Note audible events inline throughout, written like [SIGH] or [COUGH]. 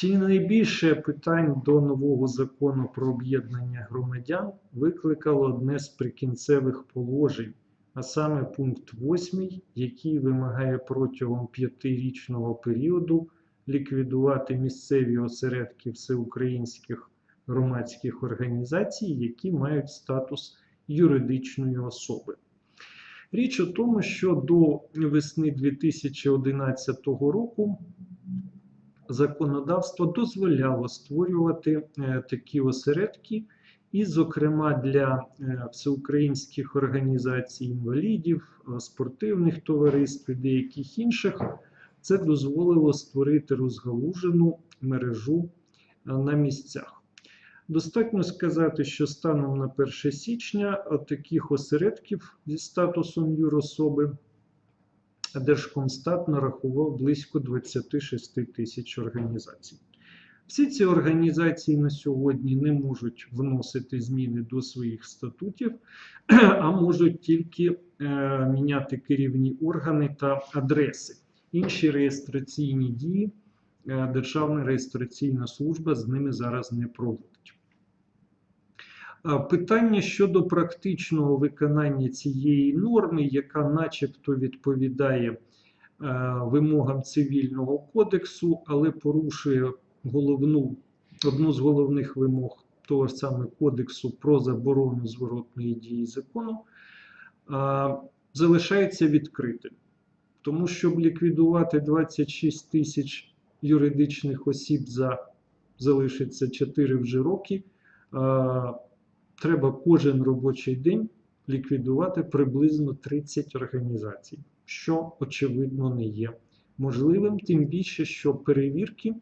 Чи найбільше питань до нового закону про об'єднання громадян викликало одне з прикінцевих положень, а саме пункт 8, який вимагає протягом п'ятирічного періоду ліквідувати місцеві осередки всеукраїнських громадських організацій, які мають статус юридичної особи. Річ у тому, що до весни 2011 року законодавство дозволяло створювати е, такі осередки, і, зокрема, для е, всеукраїнських організацій інвалідів, е, спортивних товариств і деяких інших, це дозволило створити розгалужену мережу на місцях. Достатньо сказати, що станом на 1 січня таких осередків зі статусом юрособи Держкомстат нарахував близько 26 тисяч організацій. Всі ці організації на сьогодні не можуть вносити зміни до своїх статутів, [CLEARS THROAT] а можуть тільки е, міняти керівні органи та адреси. Інші реєстраційні дії е, Державна реєстраційна служба з ними зараз не проводить. Питання щодо практичного виконання цієї норми, яка начебто відповідає е, вимогам цивільного кодексу, але порушує головну, одну з головних вимог того ж саме кодексу про заборону зворотної дії закону, залишається відкритим. Тому щоб ліквідувати 26 тисяч юридичних осіб за залишиться 4 вже роки. Треба кожен робочий день ліквідувати приблизно 30 організацій, що очевидно не є можливим, тим більше, що перевірки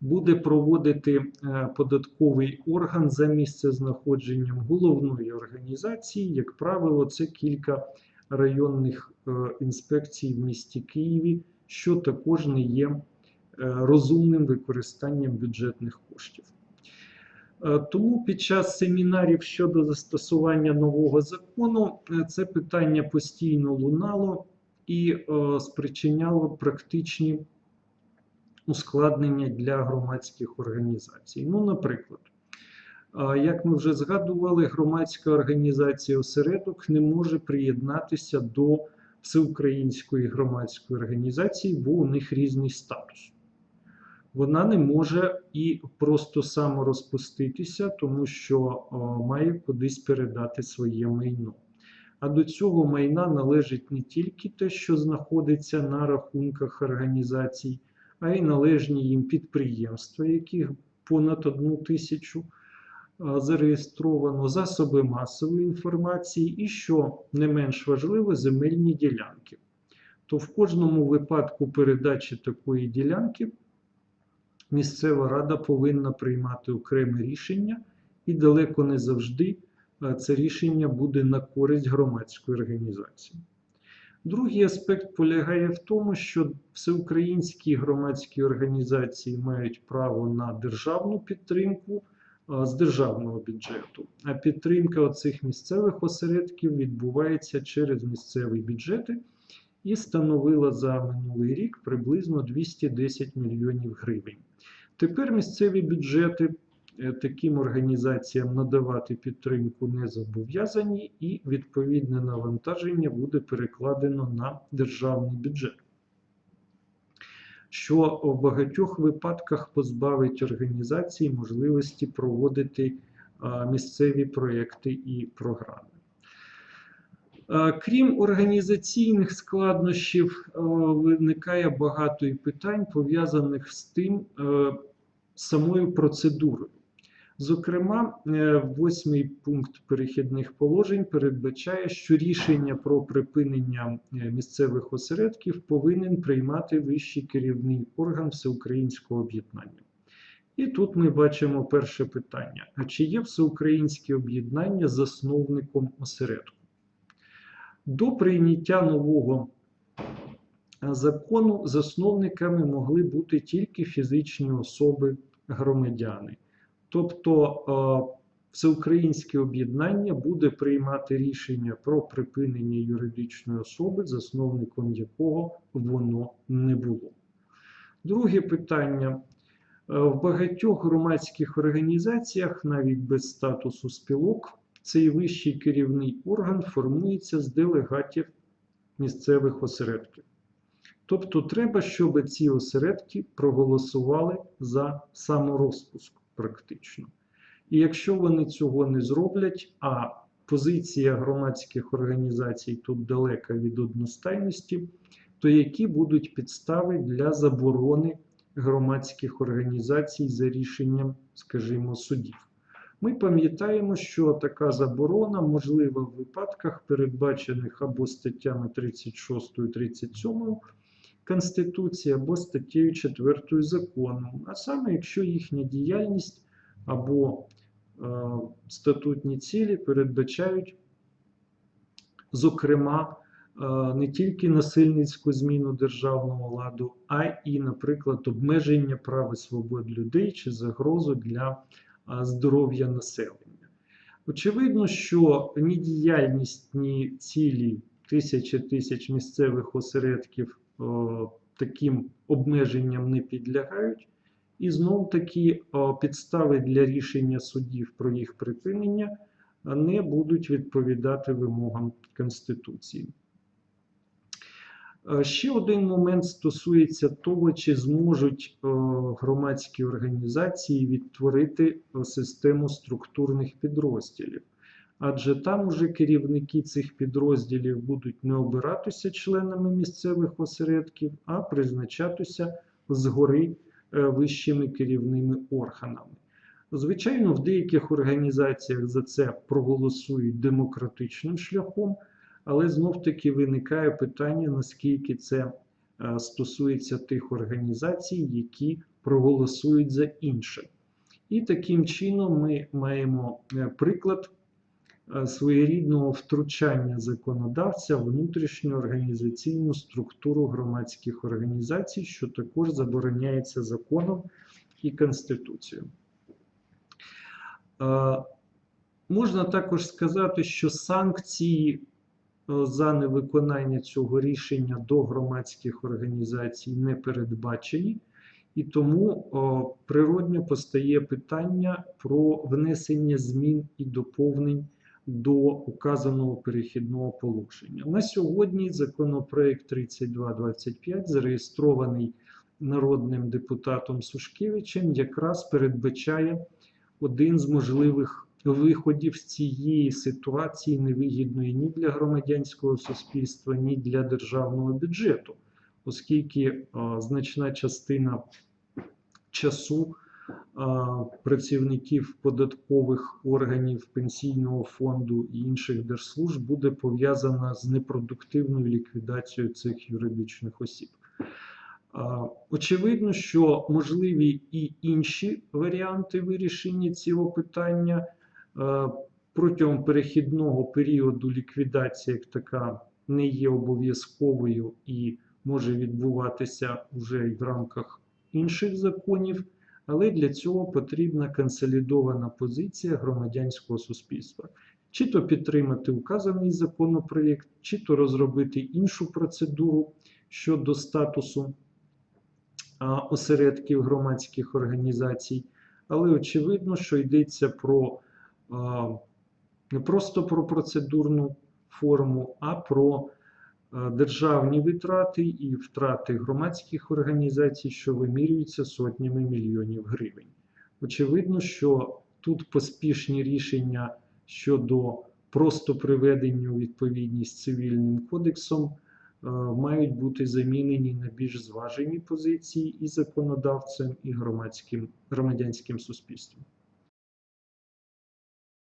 буде проводити е, податковий орган за місцезнаходженням головної організації. Як правило, це кілька районних е, інспекцій в місті Києві, що також не є е, розумним використанням бюджетних коштів. Е, Тому під час семінарів щодо застосування нового закону е, це питання постійно лунало і е, спричиняло практичні ускладнення для громадських організацій. Ну, наприклад, як ми вже згадували, громадська організація осередок не може приєднатися до всеукраїнської громадської організації, бо у них різний статус вона не може і просто саморозпуститися, тому що має кудись передати своє майно. А до цього майна належить не тільки те, що знаходиться на рахунках організацій, а й належні їм підприємства, яких понад одну тисячу зареєстровано, засоби масової інформації і, що не менш важливо, земельні ділянки. То в кожному випадку передачі такої ділянки місцева рада повинна приймати окреме рішення, і далеко не завжди е, це рішення буде на користь громадської організації. Другий аспект полягає в тому, що всеукраїнські громадські організації мають право на державну підтримку е, з державного бюджету, а підтримка оцих місцевих осередків відбувається через місцеві бюджети і становила за минулий рік приблизно 210 мільйонів гривень. Тепер місцеві бюджети е, таким організаціям надавати підтримку не зобов'язані, і відповідне навантаження буде перекладено на державний бюджет, що в багатьох випадках позбавить організації можливості проводити місцеві проекти і програми. Крім організаційних складнощів, виникає багато і питань, пов'язаних з тим самою процедурою. Зокрема, е, восьмий пункт перехідних положень передбачає, що рішення про припинення е, місцевих осередків повинен приймати вищий керівний орган всеукраїнського об'єднання. І тут ми бачимо перше питання: а чи є всеукраїнське об'єднання засновником осередку? До прийняття нового е, закону засновниками могли бути тільки фізичні особи громадяни. Тобто е, всеукраїнське об'єднання буде приймати рішення про припинення юридичної особи, засновником якого воно не було. Друге питання. Е, В багатьох громадських організаціях, навіть без статусу спілок, цей вищий керівний орган формується з делегатів місцевих осередків. Тобто треба, щоб ці осередки проголосували за саморозпуск практично. І якщо вони цього не зроблять, а позиція громадських організацій тут далека від одностайності, то які будуть підстави для заборони громадських організацій за рішенням, скажімо, судів? Ми пам'ятаємо, що така заборона можлива в випадках, передбачених або статтями 36 і 37 Конституції, або статтею 4 закону, а саме якщо їхня діяльність або е, статутні цілі передбачають, зокрема, е, не тільки насильницьку зміну державного ладу, а і, наприклад, обмеження прав і свобод людей чи загрозу для е, здоров'я населення. Очевидно, що ні діяльність, ні цілі тисячі тисяч місцевих осередків таким обмеженням не підлягають. І знов таки е, підстави для рішення судів про їх припинення е, не будуть відповідати вимогам Конституції. Е, Ще один момент стосується того, чи зможуть е, громадські організації відтворити е, систему структурних підрозділів. Адже там уже керівники цих підрозділів будуть не обиратися членами місцевих осередків, а призначатися згори е, вищими керівними органами. Звичайно, в деяких організаціях за це проголосують демократичним шляхом, але знов-таки виникає питання, наскільки це е, стосується тих організацій, які проголосують за інше. І таким чином ми маємо е, приклад своєрідного втручання законодавця в внутрішню організаційну структуру громадських організацій, що також забороняється законом і Конституцією. Е, Можна також сказати, що санкції е, за невиконання цього рішення до громадських організацій не передбачені, і тому природньо постає питання про внесення змін і доповнень до указаного перехідного положення. На сьогодні законопроект 3225 зареєстрований народним депутатом Сушкевичем, якраз передбачає один з можливих виходів з цієї ситуації невигідної ні для громадянського суспільства, ні для державного бюджету, оскільки а, значна частина часу працівників податкових органів пенсійного фонду і інших держслужб буде пов'язана з непродуктивною ліквідацією цих юридичних осіб. Очевидно, що можливі і інші варіанти вирішення цього питання. Протягом перехідного періоду ліквідація як така не є обов'язковою і може відбуватися вже й в рамках інших законів, але для цього потрібна консолідована позиція громадянського суспільства. Чи то підтримати указаний законопроєкт, чи то розробити іншу процедуру щодо статусу осередків громадських організацій. Але очевидно, що йдеться про не просто про процедурну форму, а про державні витрати і втрати громадських організацій, що вимірюються сотнями мільйонів гривень. Очевидно, що тут поспішні рішення щодо просто приведення у відповідність цивільним кодексом е, мають бути замінені на більш зважені позиції і законодавцем, і громадським, громадянським суспільством.